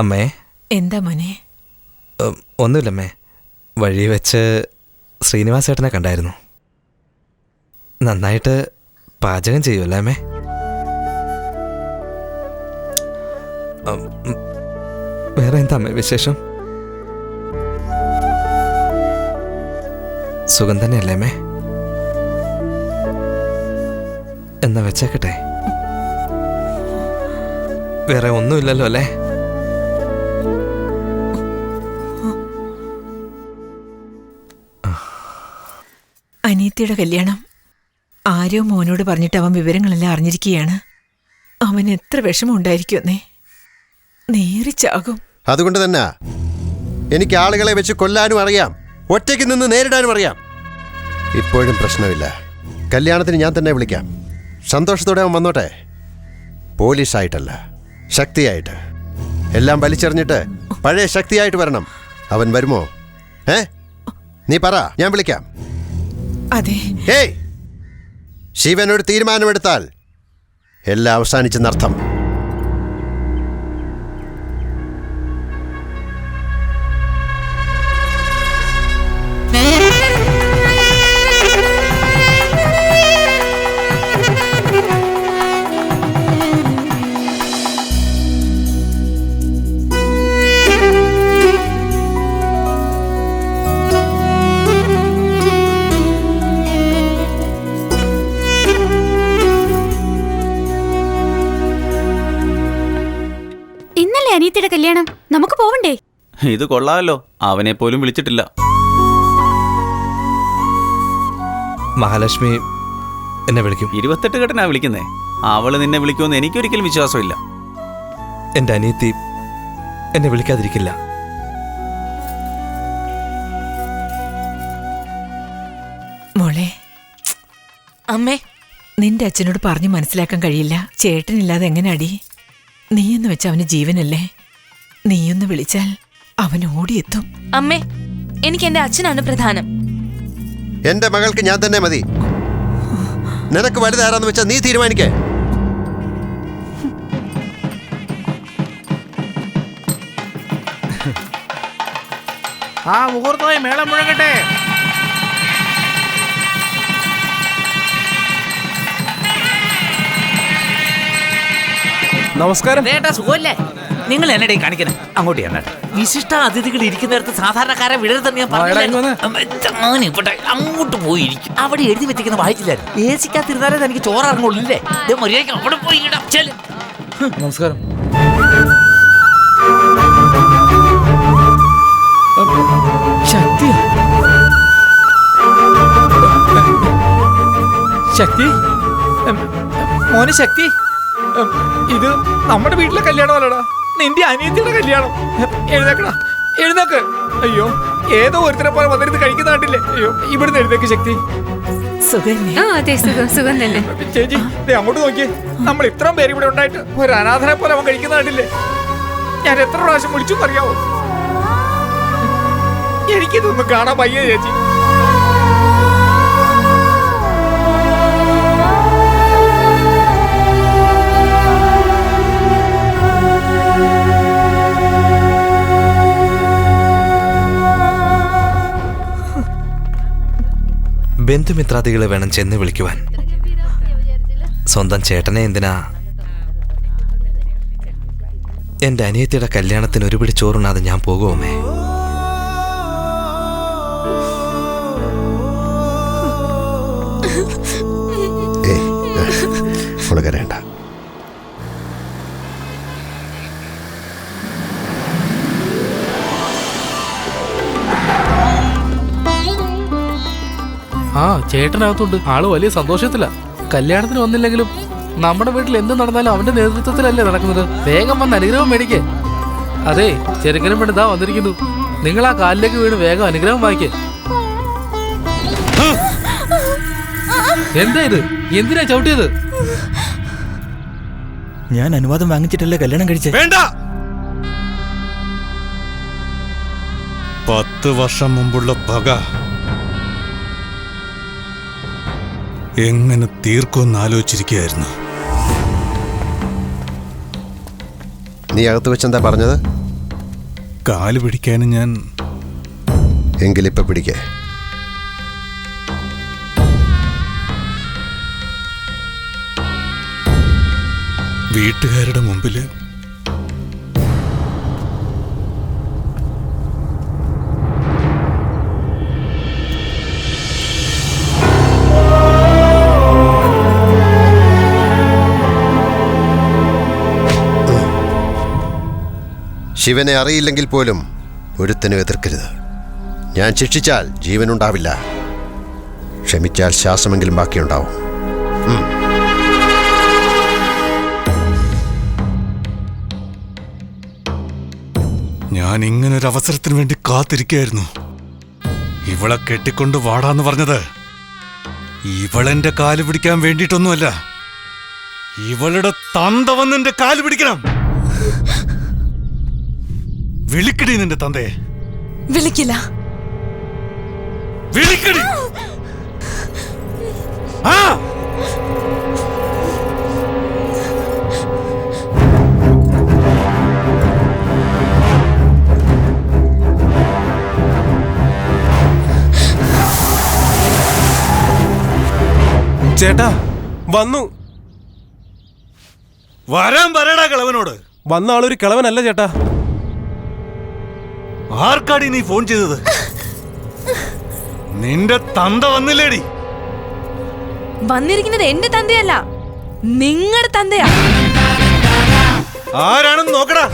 അമ്മേ. എന്താ മോനെ? ഒന്നുമില്ലമ്മേ വഴി വെച്ച് ശ്രീനിവാസ് ചേട്ടനെ കണ്ടായിരുന്നു. നന്നായിട്ട് പാചകം ചെയ്യുമല്ലേ അമ്മേ? വേറെ എന്താ അമ്മേ വിശേഷം? സുഖം തന്നെയല്ലേ അമ്മേ? എന്നാ വെച്ചേക്കട്ടെ. വേറെ ഒന്നുമില്ലല്ലോ അല്ലേ? അനീത്തിയുടെ കല്യാണം. ആരോ മോനോട് പറഞ്ഞിട്ട് അവൻ വിവരങ്ങളെല്ലാം അറിഞ്ഞിരിക്കുകയാണ്. അവൻ എത്ര വിഷമം ഉണ്ടായിരിക്കുമെന്നേ നേരിച്ചാകും അതുകൊണ്ട് തന്നെ എനിക്ക് ആളുകളെ വെച്ച് കൊല്ലാനും അറിയാം. ഒറ്റയ്ക്ക് നിന്ന് നേരിടാനും അറിയാം. ഇപ്പോഴും പ്രശ്നമില്ല. കല്യാണത്തിന് ഞാൻ തന്നെ വിളിക്കാം. സന്തോഷത്തോടെ അവൻ വന്നോട്ടെ. പോലീസായിട്ടല്ല ശക്തിയായിട്ട്. എല്ലാം വലിച്ചെറിഞ്ഞിട്ട് പഴയ ശക്തിയായിട്ട് വരണം. അവൻ വരുമോ? ഏ? നീ പറ ഞാൻ വിളിക്കാം. അതെ. ശിവൻ ഒരു തീരുമാനമെടുത്താൽ എല്ലാം അവസാനിച്ചെന്നർത്ഥം. ഇന്നല്ലേ അനിയത്തിയുടെ കല്യാണം? നമുക്ക് പോവണ്ടേ? ഇത് കൊള്ളാമല്ലോ. അവനെ പോലും വിളിച്ചിട്ടില്ല. മഹാലക്ഷ്മി എന്നെ വിളിക്കും. ഇരുപത്തെട്ട് കെട്ടനാ വിളിക്കുന്നേ. അവൾ നിന്നെ വിളിക്കുമെന്ന് എനിക്കൊരിക്കലും വിശ്വാസമില്ല. എന്റെ അനിയത്തി എന്നെ വിളിക്കാതിരിക്കില്ല. മോളെ അമ്മേ നിന്റെ അച്ഛനോട് പറഞ്ഞു മനസ്സിലാക്കാൻ കഴിയില്ല. ചേട്ടനില്ലാതെ എങ്ങനെ അടി നീയെന്ന് വെച്ച അവന് ജീവനല്ലേ? നീയൊന്ന് വിളിച്ചാൽ അവൻ ഓടിയെത്തും. അമ്മേ എനിക്ക് എന്റെ അച്ഛനാണ് പ്രധാനം. എന്റെ മകൾക്ക് ഞാൻ തന്നെ മതി. നിനക്ക് വലുതാരാന്ന് വെച്ചാൽ നീ തീരുമാനിക്കേ. ആ മുഹൂർത്തമായി മേളം മുഴങ്ങട്ടെ. നമസ്കാരം ചേട്ടാ സുഖമല്ലേ നിങ്ങൾ എന്നെ കാണിക്കുന്നത് അങ്ങോട്ട് എന്നാ വിശിഷ്ട അതിഥികൾ ഇരിക്കുന്നിടത്ത് സാധാരണക്കാരെ വിടരുതെന്ന് ഞാൻ പറഞ്ഞിട്ട് ഇവിടെ അങ്ങോട്ട് പോയിരിക്കും അവിടെ എഴുതി വെച്ചിരിക്കുന്ന വായിച്ചില്ലായിരുന്നു എ സിക്കകത്തിരുന്നാലേ എനിക്ക് ചോറ് ഇറങ്ങുള്ളൂ ഇല്ലേ ദേ മര്യാദയ്ക്ക് അവിടെ പോയി ഇടാം ചെൽ നമസ്കാരം ശക്തി ശക്തി മോനെ ശക്തി ഇത് നമ്മുടെ വീട്ടിലെ കല്യാണമല്ലടാ. നിന്റെ അനിയത്തിയുടെ കല്യാണം. എഴുന്നേക്കടാ. എഴുന്നേക്ക്. അയ്യോ ഏതോ ഒരുത്തരെ പോലെ വന്നിരുന്ന് കഴിക്കുന്ന കണ്ടില്ലേ? അയ്യോ ഇവിടുന്ന് എഴുന്നേക്ക് ശക്തി. ചേച്ചി ദേ അങ്ങോട്ട് നോക്കിയേ. നമ്മൾ ഇത്രയും പേര് ഇവിടെ ഉണ്ടായിട്ട് ഒരു അനാഥനെ പോലെ അവൻ കഴിക്കുന്ന കണ്ടില്ലേ? ഞാൻ എത്ര പ്രാവശ്യം വിളിച്ചു പറയാവോ എനിക്കിതൊന്നും കാണാൻ പയ്യ ചേച്ചി. ബന്ധുമിത്രാദികളെ വേണം ചെന്ന് വിളിക്കുവാൻ. സ്വന്തം ചേട്ടനെ എന്തിനാ? എന്റെ അനിയത്തിയുടെ കല്യാണത്തിന് ഒരുപിടി ചോറുണ്ണാതെ ഞാൻ പോകുമേ ഏയ് കരയണ്ട ചേട്ടനകത്തുണ്ട്. ആൾ വലിയ സന്തോഷത്തില. കല്യാണത്തിന് വന്നില്ലെങ്കിലും നമ്മുടെ വീട്ടിൽ എന്ത് നടന്നാലും അവന്റെ നേതൃത്വത്തിലല്ലേ നടക്കുന്നത്. വേഗം വന്ന് അനുഗ്രഹം മേടിക്കേ. അതെ ചെറുക്കനും പെണ്ണ് ഇതാ വന്നിരിക്കുന്നു. നിങ്ങൾ ആ കാലിലേക്ക് വീണ് വേഗം അനുഗ്രഹം വായിക്കേ. എന്താ ഇത്? എന്തിനാ ചവിട്ടിയത്? ഞാൻ അനുവാദം വാങ്ങിച്ചിട്ടല്ലേ കല്യാണം കഴിച്ചേ? വേണ്ട! പത്ത് വർഷം മുമ്പുള്ള പക. എങ്ങനെ തീർക്കുമെന്ന് ആലോചിച്ചിരിക്കുകയായിരുന്നു. നീ അകത്ത് വെച്ചെന്താ പറഞ്ഞത്? കാൽ പിടിക്കാനും ഞാൻ എങ്കിലിപ്പ പിടിക്കേ. വീട്ടുകാരുടെ മുമ്പിൽ ശിവനെ അറിയില്ലെങ്കിൽ പോലും ഒരുത്തനും എതിർക്കരുത്. ഞാൻ ശിക്ഷിച്ചാൽ ജീവനുണ്ടാവില്ല. ക്ഷമിച്ചാൽ ശ്വാസമെങ്കിലും ബാക്കിയുണ്ടാവും. ഞാൻ ഇങ്ങനൊരു അവസരത്തിന് വേണ്ടി കാത്തിരിക്കുകയായിരുന്നു ഇവളെ കെട്ടിക്കൊണ്ട് വാടാന്ന് പറഞ്ഞത് ഇവളെന്റെ കാൽ പിടിക്കാൻ വേണ്ടിയിട്ടൊന്നുമല്ല. ഇവളുടെ തന്ത വന്ന് എന്റെ കാൽ പിടിക്കണം. വിളിക്കടി നിന്റെ തന്തയെ. വിളിക്കില്ല. വിളിക്കടി. ആ. ചേട്ടാ വന്നു. വരാൻ പറയടാ കിളവനോട്. വന്ന ആളൊരു കിളവനല്ല ചേട്ടാ. ആർക്കാടി നീ ഫോൺ ചെയ്തത്? നിന്റെ തന്ത വന്നില്ലേടി. വന്നിരിക്കുന്നത് എന്റെ തന്തയല്ല നിങ്ങളുടെ തന്തയാ. ആരാണെന്ന് നോക്കടാ.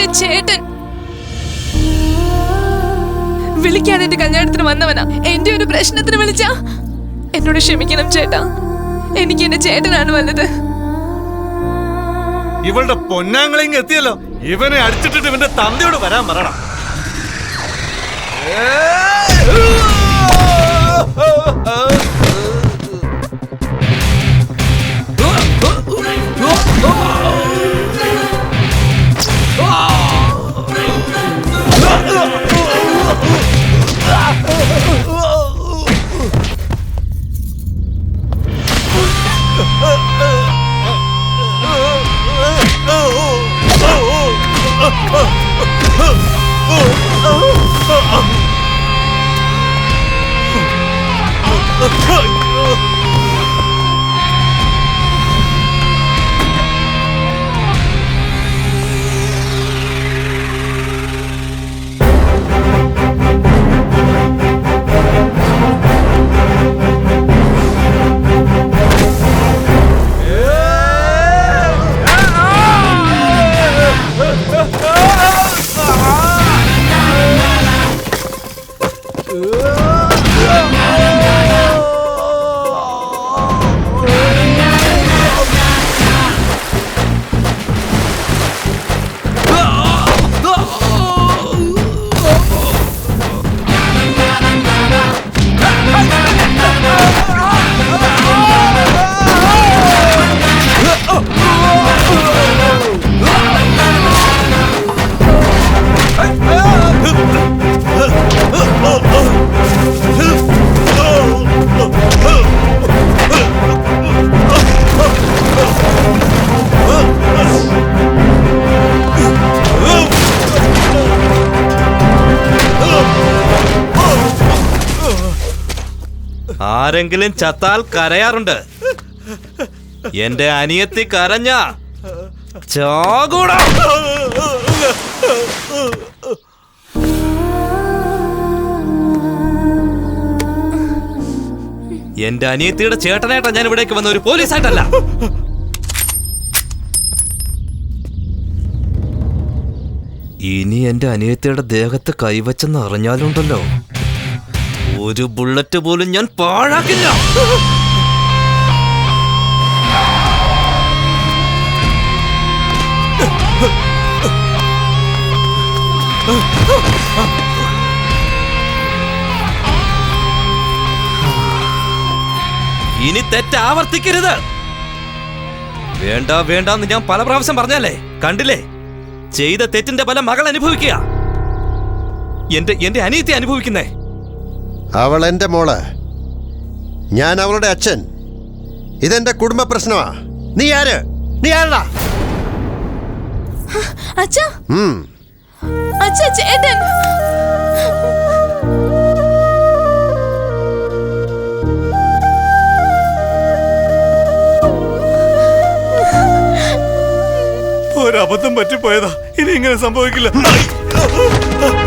എന്റെ ചേട്ടൻ. വിളിക്കാതെ എന്റെ കല്യാണത്തിന് വന്നവനാ. എന്റെ ഒരു പ്രശ്നത്തിന് വിളിച്ച. എന്നോട് ക്ഷമിക്കണം ചേട്ടാ. എനിക്ക് എന്റെ ചേട്ടനാണ് വന്നത്. ഇവളുടെ പൊന്നാങ്ങളിങ് എത്തിയല്ലോ. ഇവനെ അടിച്ചിട്ടിട്ട് ഇവന്റെ തന്തയോട് വരാൻ പറയണം. ആരെങ്കിലും ചത്താൽ കരയാറുണ്ട്. എന്റെ അനിയത്തി കരഞ്ഞ എന്റെ അനിയത്തിയുടെ ചേട്ടനായിട്ടാ ഞാൻ ഇവിടേക്ക് വന്ന ഒരു പോലീസായിട്ടല്ല. ഇനി എന്റെ അനിയത്തിയുടെ ദേഹത്ത് കൈവച്ചെന്ന് അറിഞ്ഞാലുണ്ടല്ലോ. ഒരു ബുള്ളറ്റ് പോലും ഞാൻ പാഴാക്കില്ല. ഇനി തെറ്റ് ആവർത്തിക്കരുത്. വേണ്ട വേണ്ടെന്ന് ഞാൻ പല പ്രാവശ്യം പറഞ്ഞല്ലേ? കണ്ടില്ലേ? ചെയ്ത തെറ്റിന്റെ ഫലം മകൾ അനുഭവിക്കുക. എന്റെ എന്റെ അനിയത്തെ അനുഭവിക്കുന്നേ. അവൾ എന്റെ മോൾ. ഞാൻ അവളുടെ അച്ഛൻ. ഇതെന്റെ കുടുംബ പ്രശ്നമാ. നീ ആര്? നീ ആരടാ? അച്ഛാ. ഉം. അച്ഛാ ചേട്ടൻ. ഒരബദ്ധം പറ്റിപ്പോയതാ. ഇനി ഇങ്ങനെ സംഭവിക്കില്ല.